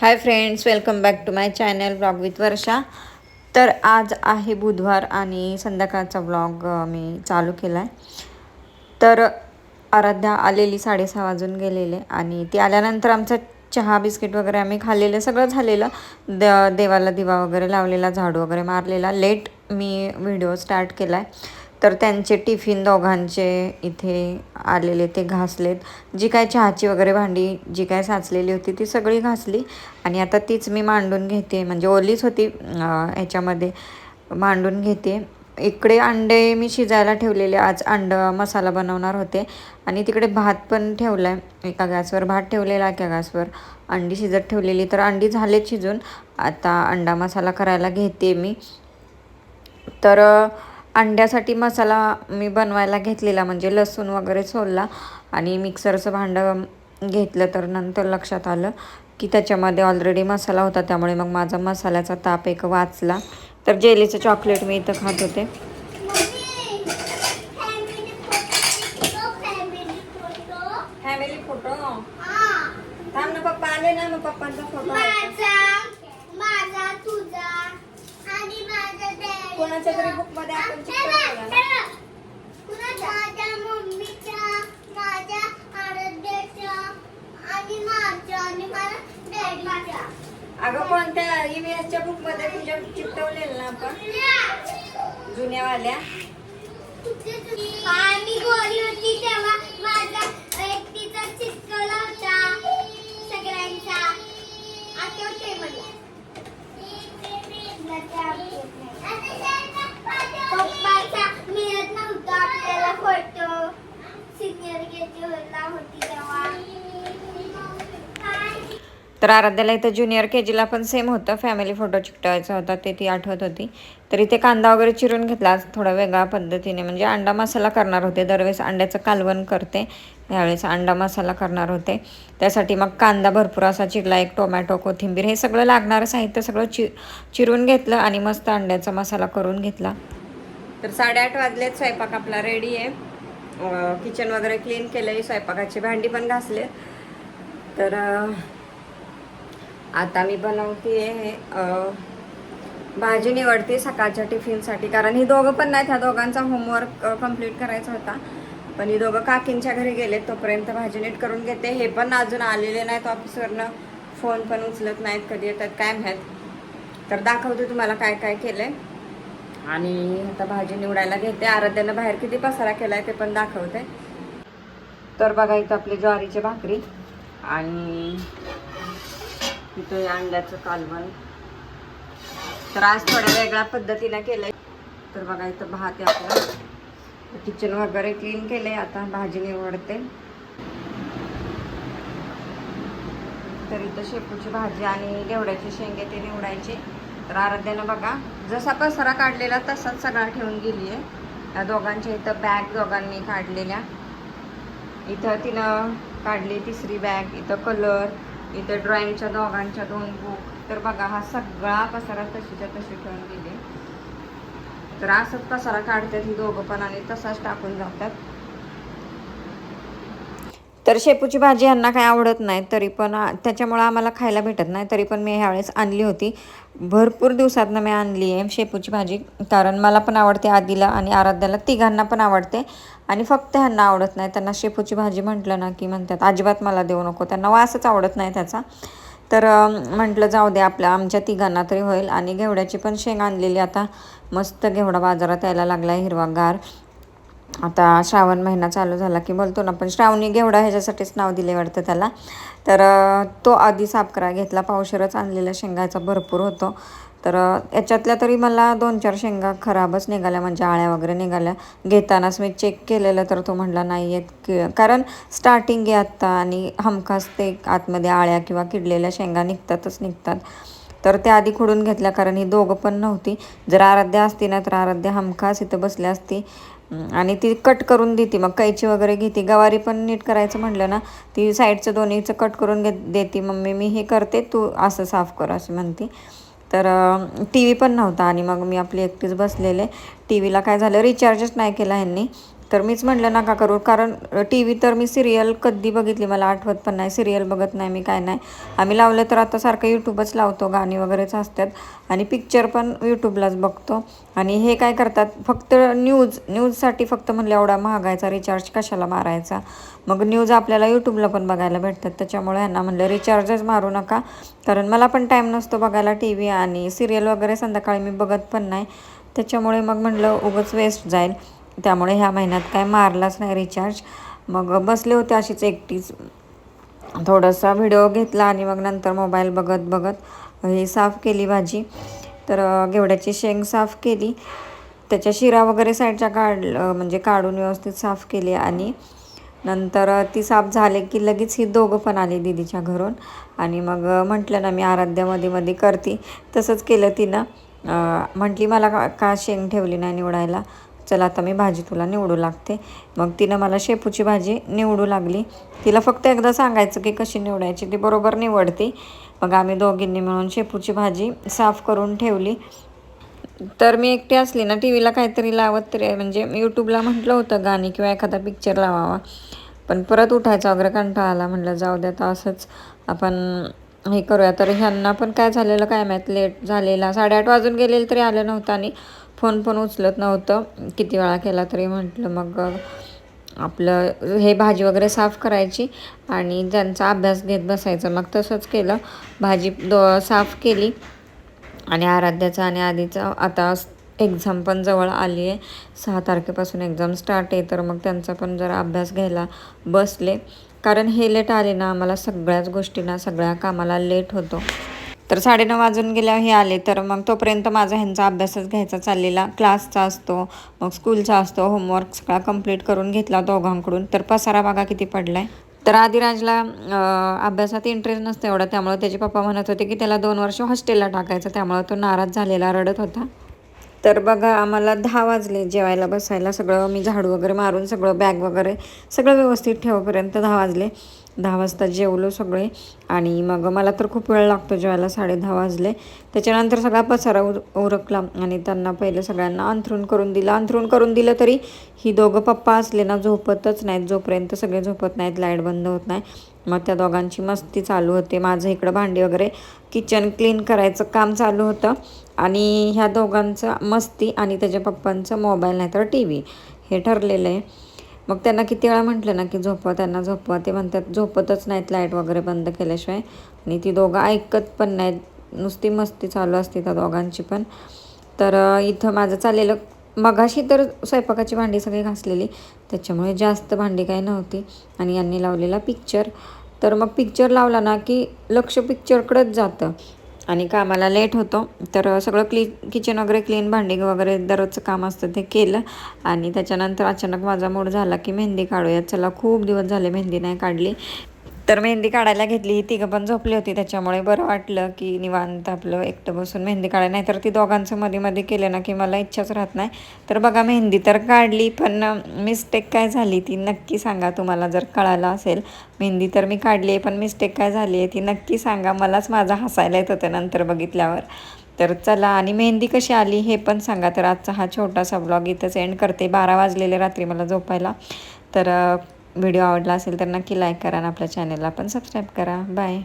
Hi friends welcome back to my channel blog with Varsha. तर आज आहे बुधवार आणि संध्याकाळचा ब्लॉग मी चालू केला आहे तर आराध्या आलेली साडेसहा वाजून गेलेले आणि ती आल्यानंतर आमचं चहा बिस्किट वगैरे आम्ही खाल्लेलं सगळं झालेलं. द देवाला दिवा वगैरे लावलेला झाडू वगैरे मारलेला. लेट मी व्हिडिओ स्टार्ट केला आहे तर त्यांचे टिफिन दोघांचे इथे आलेले ते घासलेत. जी काय चहाची वगैरे भांडी जी काय साचलेली होती ती सगळी घासली. आणि आता तीच मी मांडून घेते. म्हणजे ओलीच होती ह्याच्यामध्ये मांडून घेते. इकडे अंडे मी शिजायला ठेवलेले. आज अंड मसाला बनवणार होते. आणि तिकडे भात पण ठेवला आहे एका गॅसवर भात ठेवलेला एका गॅसवर अंडी शिजत ठेवलेली. तर अंडी झालेत शिजून. आता अंडा मसाला करायला घेते मी. तर अंड्यासाठी मसाला मी बनवायला घेतलेला म्हणजे लसूण वगैरे सोलला आणि मिक्सरचं भांडं घेतलं तर नंतर लक्षात आलं की त्याच्यामध्ये ऑलरेडी मसाला होता त्यामुळे मग माझा मसाल्याचा ताप एक वाचला. तर जेलीचं चॉकलेट मी इथं खात होते. फॅमिली फोटो थांब ना पप्पा आले ना मग पप्पांचा फोटो कोणाच्या तरी book मध्ये आपण चिकटवलेला ना. अगं कोणत्या ईव्हीएसच्या बुकमध्ये तुझ्या चिकटवलेलं ना आपण जुन्यावाल्या आणि गोरी होती तेव्हा माझा एकटीचा चिटकवला होता सगळ्यांचा आठवते मला पप्पाचा मिळत नव्हता आपल्याला फोटो सिनियर केजीला होती तेव्हा तर आराध्याला इथं ज्युनियर के जीला पण सेम होतं. फॅमिली फोटो चिकटवायचा होता ते ती आठवत होती. तर इथे कांदा वगैरे चिरून घेतला थोडा वेगळ्या पद्धतीने. म्हणजे अंडा मसाला करणार होते. दरवेळेस अंड्याचं कालवण करते. यावेळेस अंडा मसाला करणार होते. त्यासाठी मग कांदा भरपूर असा चिरला एक टोमॅटो कोथिंबीर हे सगळं लागणारं साहित्य सगळं चि चिरून घेतलं आणि मस्त अंड्याचा मसाला करून घेतला. तर साडेआठ वाजलेत स्वयंपाक आपला रेडी आहे. किचन वगैरे क्लीन केलं आहे स्वयंपाकाची भांडी पण घासले तर आता मी बनवते हे भाजी निवडते सकाळच्या टिफिनसाठी. कारण ही दोघं पण नाहीत ह्या दोघांचा होमवर्क कंप्लीट करायचा होता. पण ही दोघं काकींच्या घरी गेले तोपर्यंत भाजी नीट करून घेते. हे पण अजून आलेले नाहीत ऑफिसवरनं फोन पण उचलत नाहीत कधी येतात काय माहीत. तर दाखवते तुम्हाला काय काय केलंय. आणि आता भाजी निवडायला घेते. आराध्यानं बाहेर किती पसारा केलाय ते पण दाखवते. तर बघा इथं आपली ज्वारीची भाकरी. आणि तिथं अंड्याचं कालवण. तर आज थोड्या वेगळ्या पद्धतीनं केलंय. तर बघा इथं भात आहे आपलं. किचन वगैरे क्लीन केलंय. आता भाजी निवडते. तर इथं शेपूची भाजी आणि घेवड्याची शेंगे ते निवडायचे. तर आराध्यानं बघा जसा पसरा काढलेला तसाच सगळा ठेवून गेली आहे या दोघांच्या इथं बॅग दोघांनी काढलेल्या. इथं तिनं काढली तिसरी बॅग इथं कलर इथं ड्रॉइंगच्या दोघांच्या दोन बुक तर बघा हा सगळा पसारा तशीच्या तशी ठेवून दिली. तर असंच पसारा काढतात ही दोघं पण आणि तसाच टाकून जातात. तर शेपूची भाजी यांना काय आवडत नाही तरी पण त्याच्यामुळं आम्हाला खायला भेटत नाही तरी पण मी ह्यावेळेस आणली होती. भरपूर दिवसातनं मी आणली आहे शेपूची भाजी कारण मला पण आवडते आधीला आणि आराध्याला तिघांना पण आवडते. आणि फक्त ह्यांना आवडत नाही. त्यांना शेपूची भाजी म्हटलं ना की म्हणतात अजिबात मला देऊ नको. त्यांना वासच आवडत नाही त्याचा. तर म्हटलं जाऊ दे आपल्या आमच्या तिघांना तरी होईल. आणि घेवड्याची पण शेंग आणलेली आता. मस्त घेवडा बाजारात यायला लागला आहे हिरवागार. आता श्रावण महिना चालू झाला की बोलतो ना पण श्रावणी घेवडा ह्याच्यासाठीच नाव दिले वाटतं त्याला. तर तो आधी साफ करा घेतला पावशरच आणलेला शेंगाचा भरपूर होतो. तर याच्यातल्या तरी मला दोन चार शेंगा खराबच निघाल्या म्हणजे आळ्या वगैरे निघाल्या. घेतानाच मी चेक केलेलं तर तो म्हणला नाही आहेत की कारण स्टार्टिंग आहे आत्ता आणि हमखास ते आतमध्ये आळ्या किंवा किडलेल्या शेंगा निघतातच निघतात. तर त्या आधी खोडून घेतल्या कारण ही दोघं पण नव्हती. जर आराध्या असती ना तर आराध्या हमखास इथं बसल्या असती. आणि ती कट करून देते. मग कैची वगैरे घेते. गवारी पण नीट करायचं म्हटलं ना ती साईडचं दोन्हीचं कट करून घेत देते. मम्मी मी हे करते तू असं साफ कर असं म्हणते. तर टी व्ही पण नव्हता आणि मग मी आपली एकटीच बसलेले. टी व्हीला काय झालं रिचार्जच नाही केला ह्यांनी. तर मीच म्हटलं नका करू. कारण टी व्ही तर मी सिरियल कधी बघितली? मला आठवत पण नाही. सिरियल बघत नाही मी काय नाही. आम्ही लावलं तर आता सारखं यूट्यूबच लावतो गाणी वगैरेच असतात. आणि पिक्चर पण यूट्यूबलाच बघतो. आणि हे काय करतात? फक्त न्यूज न्यूजसाठी फक्त म्हणलं एवढा महागायचा रिचार्ज कशाला मारायचा? मग न्यूज आपल्याला यूट्यूबला पण बघायला भेटतात. त्याच्यामुळे ह्यांना म्हणलं रिचार्जच मारू नका. कारण मला पण टाईम नसतो बघायला टी व्ही आणि सिरियल वगैरे संध्याकाळी मी बघत पण नाही. त्याच्यामुळे मग म्हणलं उगंच वेस्ट जाईल. त्यामुळे ह्या महिन्यात काय मारलाच नाही रिचार्ज मग बसले होते अशीच एकटीच. थोडासा व्हिडिओ घेतला आणि मग नंतर मोबाईल बघत बघत ही साफ केली भाजी. तर घेवड्याची शेंग साफ केली. त्याच्या शिरा वगैरे साईडच्या काढ म्हणजे काढून व्यवस्थित साफ केली आणि नंतर ती साफ झाले की लगेच ही दोघं पण आली दीदीच्या घरून. आणि मग म्हटलं ना मी आराध्यामध्ये मध्ये करते. तसंच केलं तिनं. म्हटली मला का का शेंग ठेवली नाही निवडायला? चला आता मी भाजी तुला निवडू लागते. मग तिनं मला शेपूची भाजी निवडू लागली. तिला फक्त एकदा सांगायचं की कशी निवडायची ती बरोबर निवडते. मग आम्ही दोघींनी मिळून शेपूची भाजी साफ करून ठेवली. तर मी एकटी असली ना टी व्हीला काहीतरी लावत तरी म्हणजे यूट्यूबला म्हटलं होतं गाणी किंवा एखादा पिक्चर लावावा. पण परत उठायचा वगैरे कंटाळा आला. म्हटलं जाऊ द्या तर असंच आपण हे करूया. तर ह्यांना पण काय झालेलं काय माहीत लेट झालेला. साडेआठ वाजून गेलेलं तरी आलं नव्हतं आणि फोन पण उचलत नव्हतं. किती वेळा केला तरी म्हटलं मग आपलं हे भाजी वगैरे साफ करायची आणि त्यांचा अभ्यास घेत बसायचं. मग तसंच केलं. भाजी दो साफ केली आणि आराध्याचा आणि आधीचा. आता एक्झाम पण जवळ आली आहे. सहा तारखेपासून एक्झाम स्टार्ट आहे. तर मग त्यांचा पण जरा अभ्यास घ्यायला बसले. कारण हे लेट आले ना आम्हाला सगळ्याच गोष्टींना सगळ्या कामाला लेट होतो. तर साडेनऊ वाजून गेल्या हे आले. तर मग तोपर्यंत माझा ह्यांचा अभ्यासच घ्यायचा चाललेला. क्लासचा असतो मग स्कूलचा असतो होमवर्क सगळा कंप्लीट करून घेतला दोघांकडून. तर पसारा बागा किती पडला आहे तर आदिराजला अभ्यासात इंटरेस्ट नसतं एवढा त्यामुळे त्याचे पप्पा म्हणत होते की त्याला दोन वर्ष हॉस्टेलला टाकायचं. त्यामुळे तो नाराज झालेला रडत होता. तर बघा आम्हाला दहा वाजले जेवायला बसायला. सगळं मी झाडू वगैरे मारून सगळं बॅग वगैरे सगळं व्यवस्थित ठेवपर्यंत दहा वाजले. दहा वाजता जेवलो सगळे आणि मग मला तर खूप वेळ लागतो जेवायला साडे दहा वाजले. त्याच्यानंतर सगळा पसारा उर उरकला आणि त्यांना पहिले सगळ्यांना अंथरूण करून दिलं. अंथरूण करून दिलं तरी ही दोघं पप्पा असले ना झोपतच नाहीत जोपर्यंत. सगळे झोपत नाहीत लाइट बंद होत नाही. मग त्या दोघांची मस्ती चालू होते. माझं इकडं भांडी वगैरे किचन क्लीन करायचं काम चालू होतं. आणि ह्या दोघांचं मस्ती आणि त्याच्या पप्पांचं मोबाईल नाही तर टी व्ही हे ठरलेलं आहे. मग त्यांना किती वेळा म्हटलं ना की झोपवा त्यांना झोपवा. ते म्हणतात झोपतच नाहीत लाइट वगैरे बंद केल्याशिवाय. आणि ती दोघं ऐकत पण नाहीत. नुसती मस्ती चालू असते त्या दोघांची पण. तर इथं माझं चाललेलं मगाशी तर स्वयंपाकाची भांडी सगळी घासलेली. त्याच्यामुळे जास्त भांडी काही नव्हती. आणि यांनी लावलेला पिक्चर तर मग पिक्चर लावला ना की लक्ष पिक्चरकडंच जातं. आणि कामाला लेट होतो. तर सगळं क्ली किचन वगैरे क्लीन भांडी वगैरे दररोजचं काम असतं ते केलं. आणि त्याच्यानंतर अचानक माझा मूड झाला की मेहंदी काढूयात चला खूप दिवस झाले मेहंदी नाही काढली. तर मेहंदी काढायला घेतली. ही तिघं पण झोपली होती. त्याच्यामुळे बरं वाटलं की निवांत आपलं एकटं बसून मेहंदी काढायला. नाही तर ती दोघांचं मध्ये मध्ये केलं ना की मला इच्छाच राहत नाही. तर बघा मेहंदी तर काढली पण मिस्टेक काय झाली ती नक्की सांगा तुम्हाला. जर कळालं असेल मेहंदी तर मी काढली आहे पण मिस्टेक काय झाली आहे ती नक्की सांगा. मलाच माझा हसायला येत होतं नंतर बघितल्यावर. तर चला आणि मेहंदी कशी आली हे पण सांगा. तर आजचा हा छोटासा ब्लॉग इथंच एंड करते. बारा वाजलेले रात्री मला झोपायला. तर व्हिडिओ आवडला असेल तर नक्की लाईक करा आणि आपल्या चॅनलला पण सबस्क्राईब करा. बाय